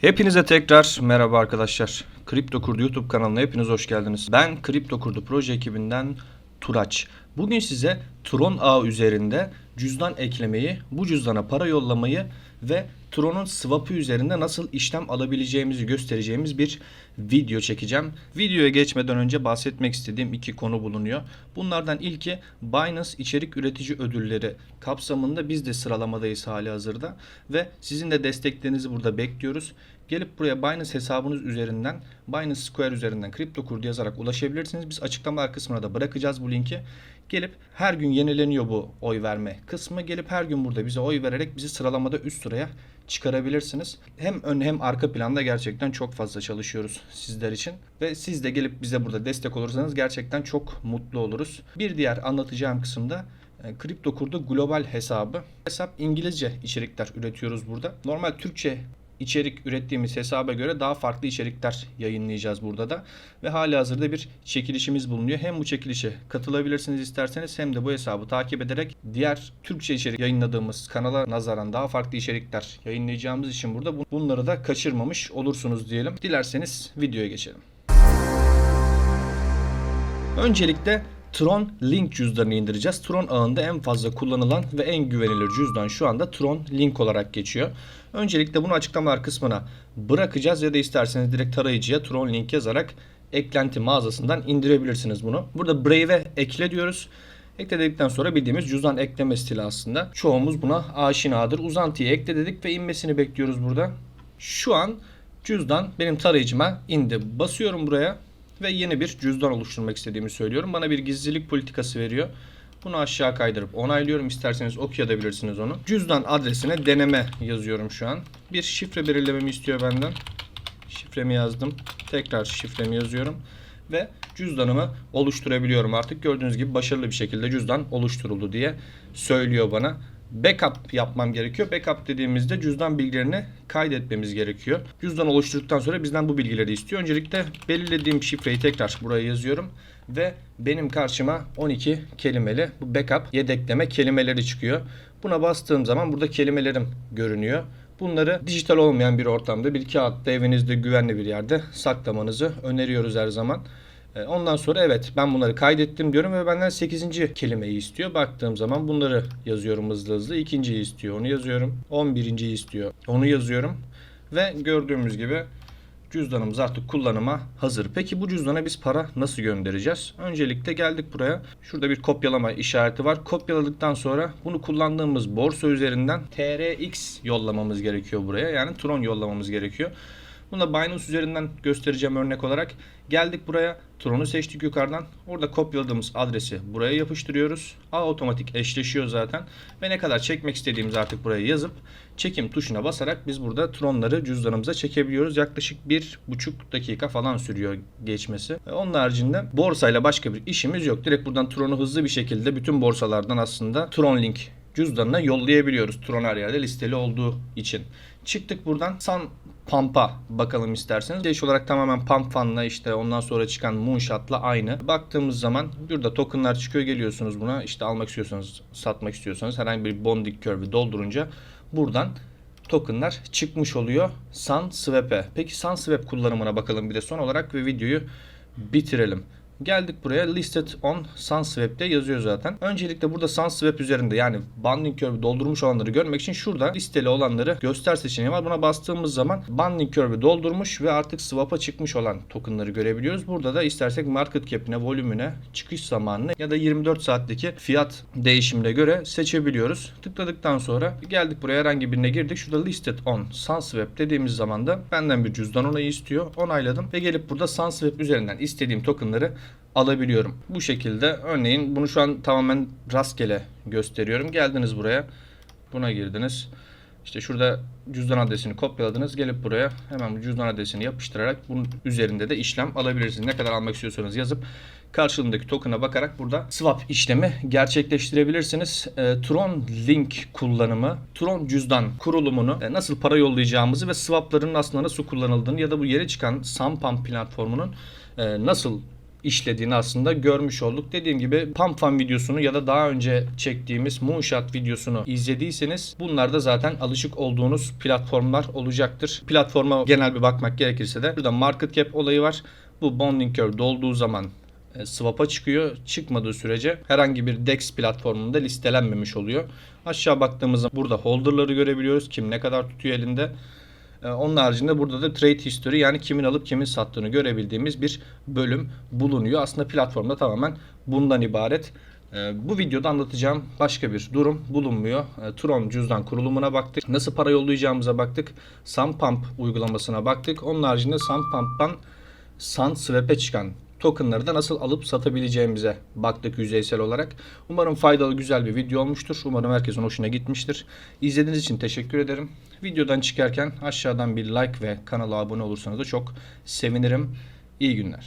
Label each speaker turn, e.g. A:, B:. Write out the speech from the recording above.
A: Hepinize tekrar merhaba arkadaşlar. Kripto Kurdu YouTube kanalına hepiniz hoş geldiniz. Ben Kripto Kurdu proje ekibinden Turaç. Bugün size Tron ağ üzerinde cüzdan eklemeyi, bu cüzdana para yollamayı ve Tron'un swap'ı üzerinde nasıl işlem alabileceğimizi göstereceğimiz bir video çekeceğim. Videoya geçmeden önce bahsetmek istediğim iki konu bulunuyor. Bunlardan ilki Binance içerik üretici ödülleri kapsamında biz de sıralamadayız hali hazırda ve sizin de desteklerinizi burada bekliyoruz. Gelip buraya Binance hesabınız üzerinden Binance Square üzerinden kripto kurdu yazarak ulaşabilirsiniz. Biz açıklamalar kısmına da bırakacağız bu linki. Gelip her gün yenileniyor bu oy verme kısmı. Gelip her gün burada bize oy vererek bizi sıralamada üst sıraya çıkarabilirsiniz. Hem ön hem arka planda gerçekten çok fazla çalışıyoruz sizler için. Ve siz de gelip bize burada destek olursanız gerçekten çok mutlu oluruz. Bir diğer anlatacağım kısımda e, Kripto kurdu global hesabı. Hesap İngilizce içerikler üretiyoruz burada. Normal Türkçe içerik ürettiğimiz hesaba göre daha farklı içerikler yayınlayacağız burada da. Ve hali hazırda bir çekilişimiz bulunuyor. Hem bu çekilişe katılabilirsiniz isterseniz hem de bu hesabı takip ederek diğer Türkçe içerik yayınladığımız kanala nazaran daha farklı içerikler yayınlayacağımız için burada bu- bunları da kaçırmamış olursunuz diyelim. Dilerseniz videoya geçelim. Öncelikle Tron Link cüzdanını indireceğiz. Tron ağında en fazla kullanılan ve en güvenilir cüzdan şu anda Tron Link olarak geçiyor. Öncelikle bunu açıklamalar kısmına bırakacağız ya da isterseniz direkt tarayıcıya Tron Link yazarak eklenti mağazasından indirebilirsiniz bunu. Burada Brave'e ekle diyoruz. Ekle dedikten sonra bildiğimiz cüzdan ekleme stili aslında. Çoğumuz buna aşinadır. Uzantıyı ekle dedik ve inmesini bekliyoruz burada. Şu an cüzdan benim tarayıcıma indi. Basıyorum buraya ve yeni bir cüzdan oluşturmak istediğimi söylüyorum. Bana bir gizlilik politikası veriyor. Bunu aşağı kaydırıp onaylıyorum. İsterseniz okuyabilirsiniz onu. Cüzdan adresine deneme yazıyorum şu an. Bir şifre belirlememi istiyor benden. Şifremi yazdım. Tekrar şifremi yazıyorum. Ve cüzdanımı oluşturabiliyorum artık. Gördüğünüz gibi başarılı bir şekilde cüzdan oluşturuldu diye söylüyor bana. Backup yapmam gerekiyor. Backup dediğimizde cüzdan bilgilerini kaydetmemiz gerekiyor. Cüzdan oluşturduktan sonra bizden bu bilgileri istiyor. Öncelikle belirlediğim şifreyi tekrar buraya yazıyorum. Ve benim karşıma 12 kelimeli bu backup yedekleme kelimeleri çıkıyor. Buna bastığım zaman burada kelimelerim görünüyor. Bunları dijital olmayan bir ortamda bir kağıtta evinizde güvenli bir yerde saklamanızı öneriyoruz her zaman. E, Ondan sonra evet ben bunları kaydettim diyorum ve benden 8. kelimeyi istiyor. Baktığım zaman bunları yazıyorum hızlı hızlı. İkinciyi istiyor onu yazıyorum. 11. istiyor onu yazıyorum. Ve gördüğümüz gibi cüzdanımız artık kullanıma hazır. Peki bu cüzdana biz para nasıl göndereceğiz? Öncelikle geldik buraya. Şurada bir kopyalama işareti var. Kopyaladıktan sonra bunu kullandığımız borsa üzerinden TRX yollamamız gerekiyor buraya. Yani Tron yollamamız gerekiyor. Bunu da Binance üzerinden göstereceğim örnek olarak. Geldik buraya. Tron'u seçtik yukarıdan. Orada kopyaladığımız adresi buraya yapıştırıyoruz. A otomatik eşleşiyor zaten. Ve ne kadar çekmek istediğimizi artık buraya yazıp çekim tuşuna basarak biz burada Tron'ları cüzdanımıza çekebiliyoruz. Yaklaşık bir buçuk dakika falan sürüyor geçmesi. Onun haricinde borsayla başka bir işimiz yok. Direkt buradan Tron'u hızlı bir şekilde bütün borsalardan aslında Tron Link cüzdanına yollayabiliyoruz. Tron her yerde listeli olduğu için. Çıktık buradan San Pump'a bakalım isterseniz. Değiş olarak tamamen Pump Fun'la işte ondan sonra çıkan Moonshot'la aynı. Baktığımız zaman burada tokenlar çıkıyor geliyorsunuz buna. İşte almak istiyorsanız, satmak istiyorsanız herhangi bir bonding curve'ü doldurunca buradan tokenlar çıkmış oluyor SunSwap'e. Peki SunSwap kullanımına bakalım bir de son olarak ve videoyu bitirelim. Geldik buraya listed on SunSwap'te yazıyor zaten. Öncelikle burada SunSwap üzerinde yani banding curve'ü doldurmuş olanları görmek için şurada listeli olanları göster seçeneği var. Buna bastığımız zaman banding curve'ü doldurmuş ve artık swap'a çıkmış olan tokenları görebiliyoruz. Burada da istersek market cap'ine, volümüne, çıkış zamanını ya da 24 saatteki fiyat değişimine göre seçebiliyoruz. Tıkladıktan sonra geldik buraya herhangi birine girdik. Şurada listed on SunSwap dediğimiz zaman da benden bir cüzdan onayı istiyor. Onayladım ve gelip burada SunSwap üzerinden istediğim tokenları alabiliyorum. Bu şekilde örneğin bunu şu an tamamen rastgele gösteriyorum. Geldiniz buraya. Buna girdiniz. İşte şurada cüzdan adresini kopyaladınız. Gelip buraya hemen bu cüzdan adresini yapıştırarak bunun üzerinde de işlem alabilirsiniz. Ne kadar almak istiyorsanız yazıp karşılığındaki token'a bakarak burada swap işlemi gerçekleştirebilirsiniz. E, Tron Link kullanımı, Tron cüzdan kurulumunu, e, nasıl para yollayacağımızı ve swapların aslında nasıl kullanıldığını ya da bu yeni çıkan Sampam platformunun e, nasıl işlediğini aslında görmüş olduk. Dediğim gibi Pump Fan videosunu ya da daha önce çektiğimiz Moonshot videosunu izlediyseniz bunlar da zaten alışık olduğunuz platformlar olacaktır. Platforma genel bir bakmak gerekirse de burada market cap olayı var. Bu bonding curve dolduğu zaman e, swap'a çıkıyor. Çıkmadığı sürece herhangi bir DEX platformunda listelenmemiş oluyor. Aşağı baktığımızda burada holder'ları görebiliyoruz. Kim ne kadar tutuyor elinde. E, Onun haricinde burada da trade history yani kimin alıp kimin sattığını görebildiğimiz bir bölüm bulunuyor. Aslında platformda tamamen bundan ibaret. E, Bu videoda anlatacağım başka bir durum bulunmuyor. E, Tron cüzdan kurulumuna baktık. Nasıl para yollayacağımıza baktık. Sunpump uygulamasına baktık. Onun haricinde Sunpump'tan SunSwap'e çıkan tokenları da nasıl alıp satabileceğimize baktık yüzeysel olarak. Umarım faydalı güzel bir video olmuştur. Umarım herkesin hoşuna gitmiştir. İzlediğiniz için teşekkür ederim. Videodan çıkarken aşağıdan bir like ve kanala abone olursanız da çok sevinirim. İyi günler.